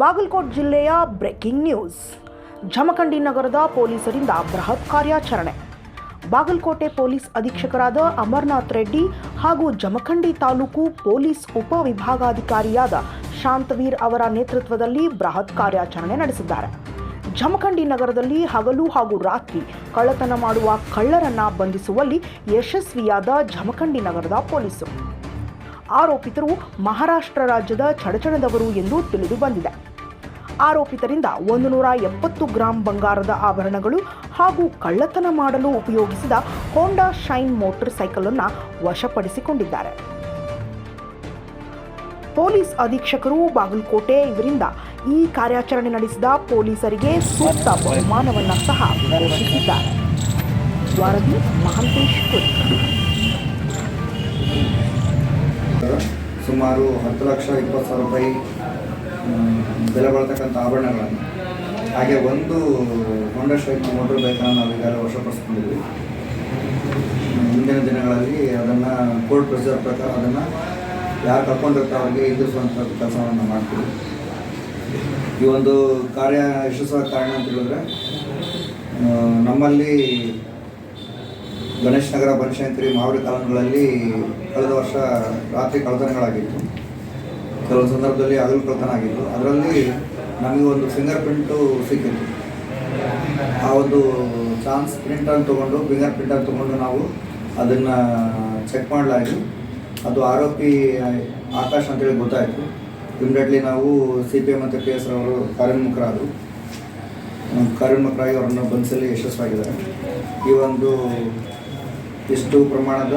ಬಾಗಲಕೋಟ್ ಜಿಲ್ಲೆಯ breaking news. Jamkhandi ನಗರದ ಪೊಲೀಸರಿಂದ ಬೃಹತ್ ಕಾರ್ಯಾಚರಣೆ. ಬಾಗಲಕೋಟೆ ಪೊಲೀಸ್ ಅಧೀಕ್ಷಕರಾದ ಅಮರ್ನಾಥ್ ರೆಡ್ಡಿ ಹಾಗೂ ಜಮಖಂಡಿ ತಾಲೂಕು ಪೊಲೀಸ್ ಉಪವಿಭಾಗಾಧಿಕಾರಿಯಾದ ಶಾಂತವೀರ್ ಅವರ ನೇತೃತ್ವದಲ್ಲಿ ಬೃಹತ್ ಕಾರ್ಯಾಚರಣೆ ನಡೆಸಿದ್ದಾರೆ. ಜಮಖಂಡಿ ನಗರದಲ್ಲಿ ಹಗಲು ಹಾಗೂ ರಾತ್ರಿ ಕಳ್ಳತನ ಮಾಡುವ ಕಳ್ಳರನ್ನ ಬಂಧಿಸುವಲ್ಲಿ ಯಶಸ್ವಿಯಾದ ಜಮಖಂಡಿ ನಗರದ ಪೊಲೀಸರು. ಆರೋಪಿತರು ಮಹಾರಾಷ್ಟ್ರ ರಾಜ್ಯದ ಚಡಚಣದವರು ಎಂದು ತಿಳಿದು ಬಂದಿದೆ. ಆರೋಪಿತರಿಂದ ಒಂದು ನೂರ ಎಪ್ಪತ್ತು ಗ್ರಾಂ ಬಂಗಾರದ ಆಭರಣಗಳು ಹಾಗೂ ಕಳ್ಳತನ ಮಾಡಲು ಉಪಯೋಗಿಸಿದ ಹೋಂಡಾ ಶೈನ್ ಮೋಟಾರ್ ಸೈಕಲ್ ಅನ್ನು ವಶಪಡಿಸಿಕೊಂಡಿದ್ದಾರೆ. ಪೊಲೀಸ್ ಅಧೀಕ್ಷಕರು ಬಾಗಲಕೋಟೆ ಇವರಿಂದ ಈ ಕಾರ್ಯಾಚರಣೆ ನಡೆಸಿದ ಪೊಲೀಸರಿಗೆ ಸೂಕ್ತ ಬಹುಮಾನವನ್ನು ಸಹ ಘೋಷಿಸಿದ್ದಾರೆ. ಮಹಾಂತೇಶ್ ಸುಮಾರು ಹತ್ತು ಲಕ್ಷ ಇಪ್ಪತ್ತು ಸಾವಿರ ರೂಪಾಯಿ ಬೆಲೆ ಬಾಳ್ತಕ್ಕಂಥ ಆಭರಣಗಳನ್ನು. ಹಾಗೆ ಒಂದು ಹೊಂಡ ಶೈಕ್ ಮೋಟರ್ ಬೈಕನ್ನು ನಾವು ಈಗಾಗಲೇ ವಶಪಡಿಸ್ಕೊಂಡಿದ್ವಿ ಮುಂದಿನ ದಿನಗಳಲ್ಲಿ ಅದನ್ನು ಕೋರ್ಟ್ ಪ್ರೊಸೀಜರ್ ಪ್ರಕಾರ ಅದನ್ನು ಯಾರು ಕರ್ಕೊಂಡಿರ್ತಾರೆ ಅವ್ರಿಗೆ ಎದುರಿಸುವಂಥ ಕೆಲಸವನ್ನು ಮಾಡ್ತೀವಿ. ಈ ಒಂದು ಕಾರ್ಯ ಯಶಸ್ವಾದ ಕಾರಣ ಅಂತ ಹೇಳಿದ್ರೆ ನಮ್ಮಲ್ಲಿ ಗಣೇಶ್ ನಗರ, ಬನಶಂಕರಿ ಮಾವಡಿ ಕಾಲೋನಿಗಳಲ್ಲಿ ಕಳೆದ ವರ್ಷ ರಾತ್ರಿ ಕಳ್ಳತನಗಳಾಗಿತ್ತು ಕೆಲವು ಸಂದರ್ಭದಲ್ಲಿ ಅದರಲ್ಲಿ ಪ್ರಕರಣ ಆಗಿತ್ತು ಅದರಲ್ಲಿ ನಮಗೆ ಒಂದು ಫಿಂಗರ್ ಪ್ರಿಂಟು ಸಿಕ್ಕಿತ್ತು ಆ ಒಂದು ಚಾನ್ಸ್ ಪ್ರಿಂಟನ್ನು ತೊಗೊಂಡು ಫಿಂಗರ್ ಪ್ರಿಂಟನ್ನು ತೊಗೊಂಡು ನಾವು ಅದನ್ನು ಚೆಕ್ ಮಾಡಲಾಯಿತು. ಅದು ಆರೋಪಿ, ಆಕಾಶ್ ಅಂತೇಳಿ ಗೊತ್ತಾಯಿತು. ಇಮಿಡಿಯೇಟ್ಲಿ ನಾವು ಸಿ ಪಿ ಎಂ ಮತ್ತು ಪಿ ಎಸ್ ಅವರು ಕಾರ್ಯೋನ್ಮುಖರಾದರು ಕಾರ್ಯೋನ್ಮುಖರಾಗಿ ಅವರನ್ನು ಬಂಧಿಸಲು ಯಶಸ್ವಾಗಿದ್ದಾರೆ ಈ ಒಂದು ಇಷ್ಟು ಪ್ರಮಾಣದ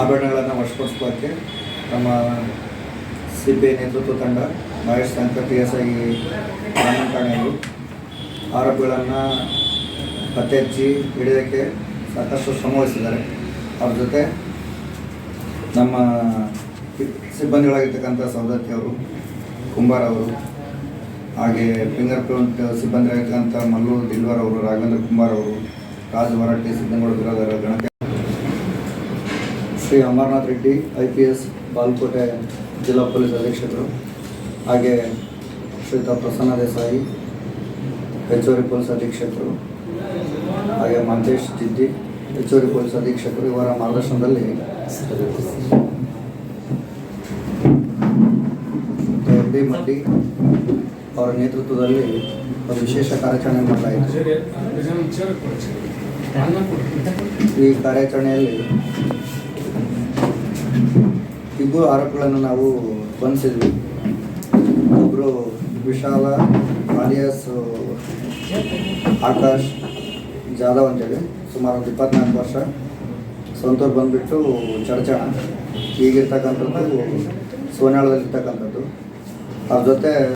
ಆಭರಣಗಳನ್ನು ವಶಪಡಿಸೋಕ್ಕೆ ನಮ್ಮ ಸಿ ಪಿ ನೇತೃತ್ವ ತಂಡ ಮಹೇಶ್ ಶಂಕರ್ ಎಸ್ ಗ್ರಾಮೀಣ ಠಾಣೆಯಲ್ಲಿ ಆರೋಪಿಗಳನ್ನು ಪತ್ತೆ ಹಚ್ಚಿ ಹಿಡಿಯೋಕ್ಕೆ ಸಾಕಷ್ಟು ಶ್ರಮವಹಿಸಿದ್ದಾರೆ ಅವ್ರ ಜೊತೆ ನಮ್ಮ ಸಿಬ್ಬಂದಿಗಳಾಗಿರ್ತಕ್ಕಂಥ ಸೌದತ್ತಿ ಅವರು, ಕುಂಬಾರ್ ಅವರು, ಹಾಗೆ ಫಿಂಗರ್ ಪ್ರಿಂಟ್ ಸಿಬ್ಬಂದಿಯಾಗಿರ್ತಕ್ಕಂಥ ಮಲ್ಲೂರು ದಿಲ್ವರ್ ಅವರು, ರಾಘವೇಂದ್ರ ಕುಮಾರ್ ಅವರು, ರಾಜ್ ಮರಾಠಿ ಸಿದ್ದನಗೌಡ ಬಿರಾದರ ಗಣಕ. Shri Amarnath Reddy, I P S Bagalkote ಜಿಲ್ಲಾ ಪೊಲೀಸ್ ಅಧೀಕ್ಷಕರು ಹಾಗೆ ಶ್ರೀತಾ ಪ್ರಸನ್ನ ದೇಸಾಯಿ, ಹೆಚ್ಚುವರಿ ಪೊಲೀಸ್ ಅಧೀಕ್ಷಕರು ಹಾಗೆ ಮಂತೇಶ್ ಜಿದ್ದಿ, ಹೆಚ್ಚುವರಿ ಪೊಲೀಸ್ ಅಧೀಕ್ಷಕರು ಇವರ ಮಾರ್ಗದರ್ಶನದಲ್ಲಿ ಎಂ ಡಿ ಮಡ್ಡಿ ಅವರ ನೇತೃತ್ವದಲ್ಲಿ ಒಂದು ವಿಶೇಷ ಕಾರ್ಯಾಚರಣೆ ಮಾಡಲಾಯಿತು ಈ ಕಾರ್ಯಾಚರಣೆಯಲ್ಲಿ ಇಬ್ಬರು ಆರೋಪಿಗಳನ್ನು ನಾವು ಬಂಧಿಸಿದ್ವಿ. ಒಬ್ಬರು ವಿಶಾಲ ಆಲಿಯಾಸ್ ಆಕಾಶ್, ಜಾಧವ್ ಅಂತೇಳಿ, ಸುಮಾರು ಒಂದು ಇಪ್ಪತ್ನಾಲ್ಕು ವರ್ಷ. ಸ್ವಂತವ್ರು ಬಂದುಬಿಟ್ಟು ಚಡಚಣ. ಈಗಿರ್ತಕ್ಕಂಥದ್ದು ಸೋನಾಳದಲ್ಲಿರ್ತಕ್ಕಂಥದ್ದು. ಅವ್ರ ಜೊತೆ